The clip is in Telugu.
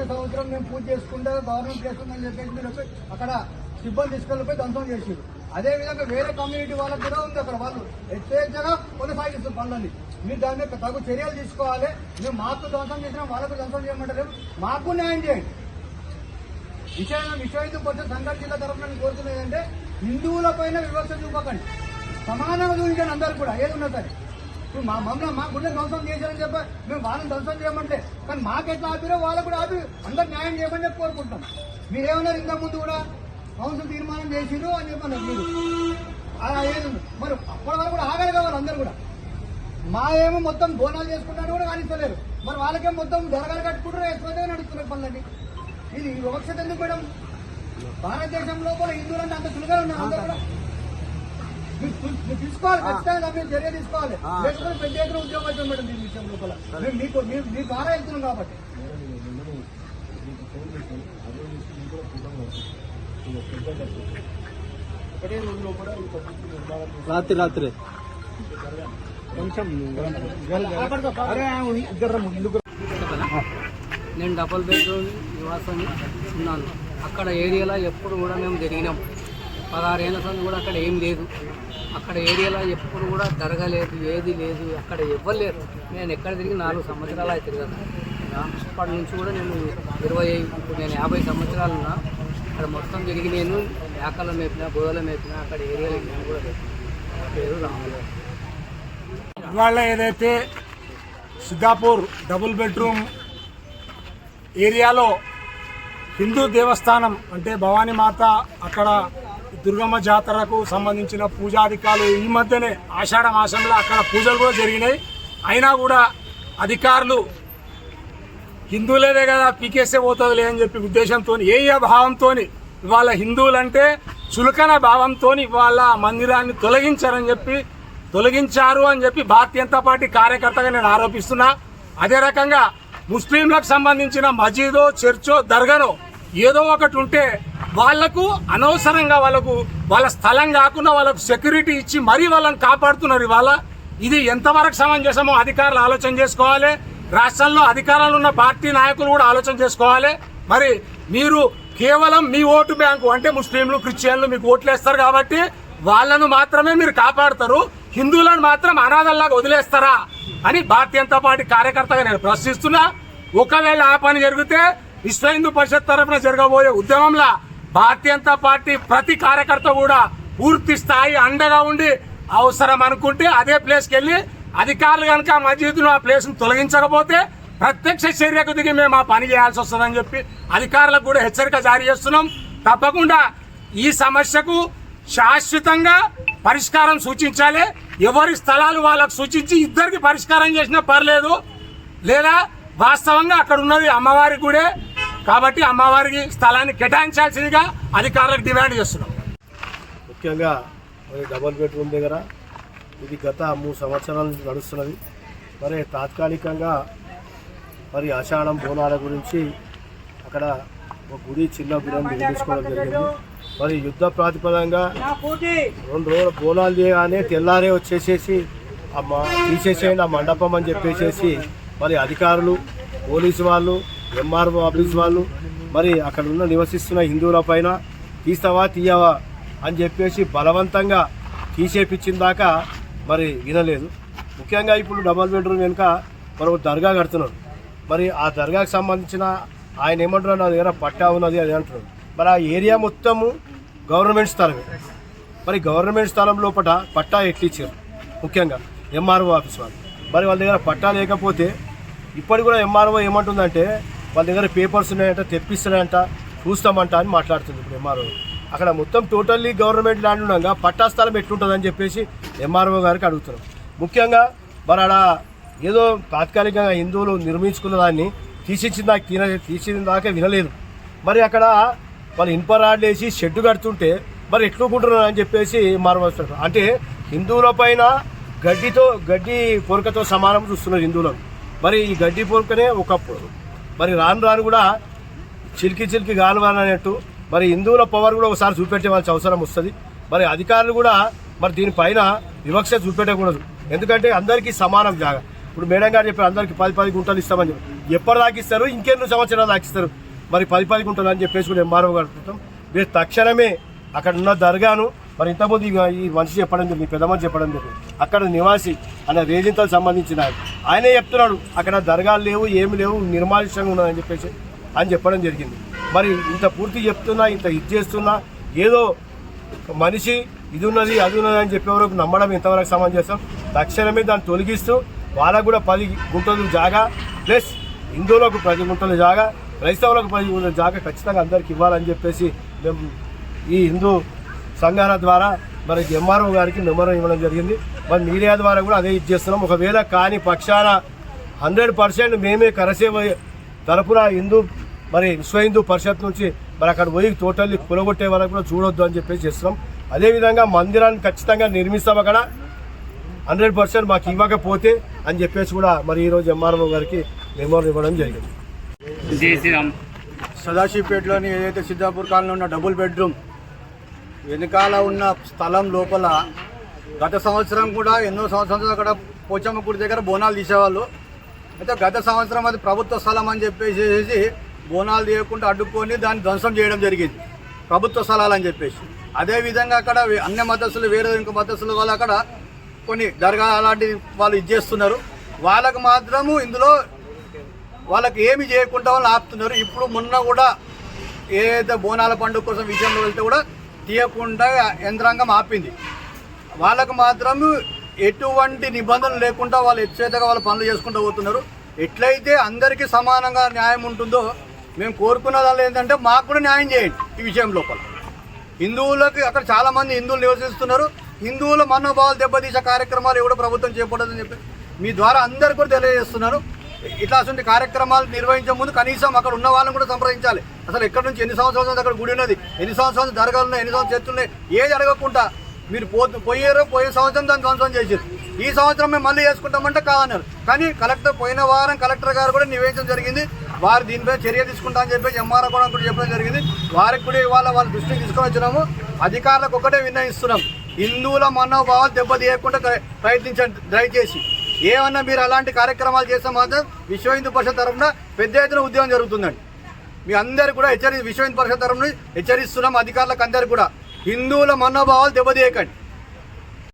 పోయిన సంవత్సరం మేము పూజ చేసుకుంటే గవర్నమెంట్ చేస్తుందని చెప్పేసి మీరు అక్కడ సిబ్బంది తీసుకెళ్ళిపోయి ధ్వంసం చేసారు అదే విధంగా వేరే కమ్యూనిటీ వాళ్ళకి కూడా ఉంది అక్కడ వాళ్ళు. యథేచ్ఛగా కొనసాగిస్తారు పనులని మీరు దాని మీద తగు చర్యలు తీసుకోవాలి. మేము మాకు ధ్వంసం చేసినా వాళ్ళకు ధ్వంసం చేయమంటారు మాకు న్యాయం చేయండి. విషయం విశ్వ కొంచెం పరిషత్ సంఘటన జిల్లా తరఫున కోరుతున్నది ఏంటంటే హిందువుల పైన వివక్ష చూపకండి. సమానంగా చూపించండి అందరు కూడా ఏది ఉన్నా సరే. ఇప్పుడు మా మమ్మల్ని మా గుండె ధ్వంసం చేశారని చెప్పి మేము వాళ్ళని ధ్వంసం చేయమంటే కానీ మాకు ఎట్లా ఆపిరో వాళ్ళకు కూడా ఆపి అందరు న్యాయం చేయమని చెప్పి కోరుకుంటాం మీరేమన్నారు ఇంత ముందు కూడా కౌన్సిల్ తీర్మానం చేసిరు అని చెప్పన్నారు మీరు అలా ఏది మరి అప్పటి వరకు కూడా ఆగాలి కావాలి అందరు కూడా. మా ఏమో మొత్తం బోనాలు చేసుకుంటారు కూడా కానిస్తలేరు. మరి వాళ్ళకేం మొత్తం దరగాలు కట్టుకుంటారు ఎక్కువగా నడుస్తున్నారు పనులన్నీ. ఇది వివక్షత ఎందుకు మేడం? భారతదేశం లోపల హిందువులంటే అంత సులుగా ఉన్నారు అందరూ కూడా. తీసుకోవాలి ఖచ్చితంగా మీద చర్య తీసుకోవాలి. లేకపోతే పెద్ద ఎత్తున ఉద్యోగాలు మేడం దీని విషయం లోపల. మేము మీకు మీ- మీ ద్వారా వెళ్తున్నాం కాబట్టి. రాత్రి రాత్రి. నేను డబుల్ బెడ్రూమ్ నివాసం ఉన్నాను. అక్కడ ఏరియాలో ఎప్పుడు కూడా మేము జరిగినాం పదహారు ఏళ్ళ సంది కూడా అక్కడ ఏం లేదు. అక్కడ ఏరియాలో ఎప్పుడు కూడా జరగలేదు ఏది లేదు అక్కడ ఇవ్వలేరు నేను ఎక్కడ తిరిగి నాలుగు సంవత్సరాలు అయితే తిరిగాను అప్పటి నుంచి కూడా నేను ఇరవై ఇప్పుడు నేను యాభై సంవత్సరాలు ఉన్నా. అక్కడ మొత్తం తిరిగి నేను మేకల మేపిన గోదల మేపిన అక్కడ ఏరియాలో నేను కూడా లేదు. పేరు రామలేదు ఇవాళ ఏదైతే సిద్ధాపూర్ డబుల్ బెడ్రూమ్ ఏరియాలో హిందూ దేవస్థానం అంటే భవానీ మాత అక్కడ దుర్గమ్మ జాతరకు సంబంధించిన పూజాధికారులు ఈ మధ్యనే ఆషాఢ మాసంలో అక్కడ పూజలు కూడా జరిగినాయి. అయినా కూడా అధికారులు హిందువులేదే కదా పీకేస్తే పోతుందిలే అని చెప్పి ఉద్దేశంతో ఏ భావంతో ఇవాళ హిందువులంటే చులకన భావంతో ఇవాళ మందిరాన్ని తొలగించారని చెప్పి తొలగించారు అని చెప్పి భారతీయ జనతా పార్టీ కార్యకర్తగా నేను ఆరోపిస్తున్నా. అదే రకంగా ముస్లింలకు సంబంధించిన మసీదో చర్చో దర్గనో ఏదో ఒకటి ఉంటే వాళ్ళకు అనవసరంగా వాళ్ళకు వాళ్ళ స్థలం కాకుండా వాళ్ళకు సెక్యూరిటీ ఇచ్చి మరీ వాళ్ళని కాపాడుతున్నారు ఇవాళ. ఇది ఎంతవరకు సమంజసమో అధికారులు ఆలోచన చేసుకోవాలి. రాష్ట్రంలో అధికారాలు ఉన్న పార్టీ నాయకులు కూడా ఆలోచన చేసుకోవాలి. మరి మీరు కేవలం మీ ఓటు బ్యాంకు అంటే ముస్లింలు క్రిస్టియన్లు మీకు ఓట్లు వేస్తారు కాబట్టి వాళ్ళను మాత్రమే మీరు కాపాడతారు. హిందువులను మాత్రం అనాథల్లాగా వదిలేస్తారా అని భారతీయ జనతా పార్టీ కార్యకర్తగా నేను ప్రశ్నిస్తున్నా. ఒకవేళ ఆ పని జరిగితే విశ్వ హిందూ పరిషత్ తరఫున జరగబోయే ఉద్యమంలో భారతీయ జనతా పార్టీ ప్రతి కార్యకర్త కూడా పూర్తి స్థాయి అండగా ఉండి అవసరం అనుకుంటే అదే ప్లేస్కి వెళ్ళి అధికారులు కనుక ఆ ఆ ప్లేస్ను తొలగించకపోతే ప్రత్యక్ష చర్యకు దిగి మేము ఆ పని చేయాల్సి వస్తుందని చెప్పి అధికారులకు కూడా హెచ్చరిక జారీ చేస్తున్నాం. తప్పకుండా ఈ సమస్యకు శాశ్వతంగా పరిష్కారం సూచించాలి. ఎవరి స్థలాలు వాళ్ళకు సూచించి ఇద్దరికి పరిష్కారం చేసినా పర్లేదు. లేదా వాస్తవంగా అక్కడ ఉన్నది అమ్మవారి గుడే. కాబట్టి అమ్మవారికి స్థలాన్ని కేటాయించాల్సిందిగా అధికారులకు డిమాండ్ చేస్తున్నాం. ముఖ్యంగా మరి డబల్ బెడ్రూమ్ దగ్గర ఇది గత మూడు సంవత్సరాల నుంచి నడుస్తున్నది. మరి తాత్కాలికంగా మరి ఆషాఢం బోనాల గురించి అక్కడ ఒక గుడి చిన్న గుడి నిర్మించుకోవడం జరిగింది. మరి యుద్ధ ప్రాతిపదంగా రెండు రోజులు బోనాలు చేయగానే తెల్లారే వచ్చేసేసి ఆ మా తీసేసేయండి ఆ మండపం అని చెప్పేసేసి మరి అధికారులు పోలీసు వాళ్ళు ఎంఆర్ఓ ఆఫీస్ వాళ్ళు మరి అక్కడ ఉన్న నివసిస్తున్న హిందువుల పైన తీస్తావా తీయవా అని చెప్పేసి బలవంతంగా తీసేపించిన దాకా మరి వినలేదు. ముఖ్యంగా ఇప్పుడు డబల్ బెడ్రూమ్ వెనుక మరొక దర్గా కడుతున్నాడు మరి ఆ దర్గాకు సంబంధించిన ఆయన ఏమంటున్నాడు నా దగ్గర పట్టా ఉన్నది అది అంటున్నాడు మరి ఆ ఏరియా మొత్తము గవర్నమెంట్ స్థలమే. మరి గవర్నమెంట్ స్థలం లోపల పట్టా ఎట్లిచ్చారు ముఖ్యంగా ఎంఆర్ఓ ఆఫీస్ వాళ్ళు. మరి వాళ్ళ దగ్గర పట్టా లేకపోతే ఇప్పటికి కూడా ఎంఆర్ఓ ఏమంటుందంటే వాళ్ళ దగ్గర పేపర్స్ ఉన్నాయంట తెప్పిస్తున్నాయంట చూస్తామంట అని మాట్లాడుతుంది ఇప్పుడు ఎంఆర్ఓ అక్కడ మొత్తం టోటల్లీ గవర్నమెంట్ ల్యాండ్ ఉండగా పట్టా స్థలం ఎట్లుంటుందని చెప్పేసి ఎంఆర్ఓ గారికి అడుగుతున్నాం. ముఖ్యంగా మరి అలా ఏదో తాత్కాలికంగా హిందువులు నిర్మించుకున్న దాన్ని తీసిచ్చిన దాకా తిన తీసిన దాకా వినలేదు. మరి అక్కడ వాళ్ళు ఇనుప రాడ్లు వేసి షెడ్ కడుతుంటే మరి ఎట్లుకుంటున్నారు అని చెప్పేసి మారవస్తారు అంటే హిందువుల పైన గడ్డితో గడ్డి పొరకతో సమానం చూస్తున్నారు హిందువులను మరి ఈ గడ్డి పొరకనే ఒకప్పుడు మరి రాను రాను కూడా చిలికి చిలికి గాలువాని మరి హిందువుల పవర్ కూడా ఒకసారి చూపెట్టేవాల్సిన అవసరం వస్తుంది. మరి అధికారులు కూడా మరి దీనిపైన వివక్ష చూపెట్టకూడదు. ఎందుకంటే అందరికీ సమానం జాగా. ఇప్పుడు మేడం గారు చెప్పారు అందరికీ పది పది గుంటలు ఇస్తామని చెప్పి. ఎప్పుడు దాకిస్తారు? ఇంకెన్ని సంవత్సరాలు దాకిస్తారు? మరి పది పది గుంటలు అని చెప్పేసి కూడా ఎంఆర్ఓ గారు మీరు తక్షణమే అక్కడ ఉన్న దర్గాను మరి ఇంతకుముందు ఈ మనిషి చెప్పడం జరిగింది పెద్ద మనిషి చెప్పడం జరిగింది. అక్కడ నివాసి అనే రేజింతలకు సంబంధించిన ఆయనే. చెప్తున్నాడు అక్కడ దర్గాలు లేవు ఏమి లేవు నిర్మానుష్యంగా ఉన్నదని చెప్పేసి అని చెప్పడం జరిగింది. మరి ఇంత పూర్తి చెప్తున్నా ఇంత ఇది చేస్తున్నా ఏదో మనిషి ఇది ఉన్నది అది ఉన్నది అని చెప్పేవరకు నమ్మడం ఎంతవరకు సమానం చేస్తాం తక్షణమే దాన్ని తొలగిస్తూ వాళ్ళకు కూడా పది గుంటలు జాగా ప్లస్ హిందువులకు పది గుంటలు జాగా క్రైస్తవులకు పది గుంటలు జాగా ఖచ్చితంగా అందరికి ఇవ్వాలని చెప్పేసి మేము ఈ హిందూ సంఘాల ద్వారా మరి ఎంఆర్ఓ గారికి మెమరం ఇవ్వడం జరిగింది. మరి మీడియా ద్వారా కూడా అదే ఇది చేస్తున్నాం. ఒకవేళ కాని పక్షాన హండ్రెడ్ పర్సెంట్ మేమే కరసేవ తరపున హిందూ మరి విశ్వ హిందూ పరిషత్ నుంచి మరి అక్కడ పోయి టోటల్లీ కూలగొట్టే వరకు కూడా చూడొద్దు అని చెప్పేసి చేస్తున్నాం. అదేవిధంగా మందిరాన్ని ఖచ్చితంగా నిర్మిస్తాం అక్కడ. హండ్రెడ్ పర్సెంట్ మాకు ఇవ్వకపోతే అని చెప్పేసి కూడా మరి ఈరోజు ఎంఆర్ఓ గారికి మెమోర్ ఇవ్వడం జరిగింది. సదాశివపేటలోని ఏదైతే సిద్ధాపూర్ కాలనీ ఉన్న డబుల్ బెడ్రూమ్ వెనకాల ఉన్న స్థలం లోపల గత సంవత్సరం కూడా ఎన్నో సంవత్సరాలు అక్కడ పోచమ్మ గుడి దగ్గర బోనాలు తీసేవాళ్ళు. అయితే గత సంవత్సరం అది ప్రభుత్వ స్థలం అని చెప్పేసి బోనాలు తీయకుండా అడ్డుకొని దాన్ని ధ్వంసం చేయడం జరిగింది. ప్రభుత్వ స్థలాలు అని చెప్పేసి. అదేవిధంగా అక్కడ అన్ని అన్య వేరే ఇంకో మతస్థులు వాళ్ళు అక్కడ కొన్ని దర్గా అలాంటి వాళ్ళు ఇది చేస్తున్నారు. వాళ్ళకు మాత్రము ఇందులో వాళ్ళకి ఏమి చేయకుండా వాళ్ళు ఆపుతున్నారు. ఇప్పుడు మొన్న కూడా ఏదైతే బోనాల పండుగ కోసం విషయంలో వెళ్తే కూడా తీయకుండా యంత్రాంగం ఆపింది. వాళ్ళకు మాత్రం ఎటువంటి నిబంధనలు లేకుండా వాళ్ళు ఎచ్చేతగా వాళ్ళు పనులు చేసుకుంటూ పోతున్నారు. ఎట్లయితే అందరికీ సమానంగా న్యాయం ఉంటుందో మేము కోరుకున్నదాలు ఏంటంటే మాకు కూడా న్యాయం చేయండి ఈ విషయం లోపల. హిందువులకు అక్కడ చాలామంది హిందువులు నివసిస్తున్నారు. హిందువుల మనోభావాలు దెబ్బతీసే కార్యక్రమాలు ఎవడో ప్రభుత్వం చేపడదని చెప్పి మీ ద్వారా అందరు కూడా తెలియజేస్తున్నారు. ఇట్లాంటి కార్యక్రమాలు నిర్వహించే ముందు కనీసం అక్కడ ఉన్న వాళ్ళని కూడా సంప్రదించాలి. అసలు ఎక్కడి నుంచి ఎన్ని సంవత్సరాల నుంచి అక్కడ గుడి ఉన్నది? ఎన్ని సంవత్సరాలు నుంచి ఉన్నాయి? ఎన్ని సంవత్సరాలు చేస్తున్నాయి ఏది అడగకుండా మీరు పో పోయారు పోయే సంవత్సరం దాన్ని సంవత్సరం చేశారు ఈ సంవత్సరం మేము మళ్ళీ చేసుకుంటామంటే కాదన్నారు. కానీ కలెక్టర్ పోయిన వారం కలెక్టర్ గారు కూడా నివేదించడం జరిగింది. వారు దీనిపై చర్య తీసుకుంటా అని చెప్పేసి ఎంఆర్ఓ కూడా కూడా చెప్పడం జరిగింది. వారికి కూడా ఇవాళ వాళ్ళ దృష్టికి తీసుకొని వచ్చినాము. అధికారులకు ఒకటే విన్నయిస్తున్నాం హిందువుల మనోభావాలు దెబ్బతీయకుండా ప్రయత్నించండి. దయచేసి. ఏమన్నా మీరు అలాంటి కార్యక్రమాలు చేస్తే మాత్రం విశ్వ హిందూ పరిషత్ తరఫున పెద్ద ఎత్తున ఉద్యమం జరుగుతుందండి. మీ అందరు కూడా హెచ్చరి విశ్వ హిందూ పరిషత్ తరఫున హెచ్చరిస్తున్నాం అధికారులకు అందరు కూడా. హిందువుల మనోభావాలు దెబ్బతీయకండి.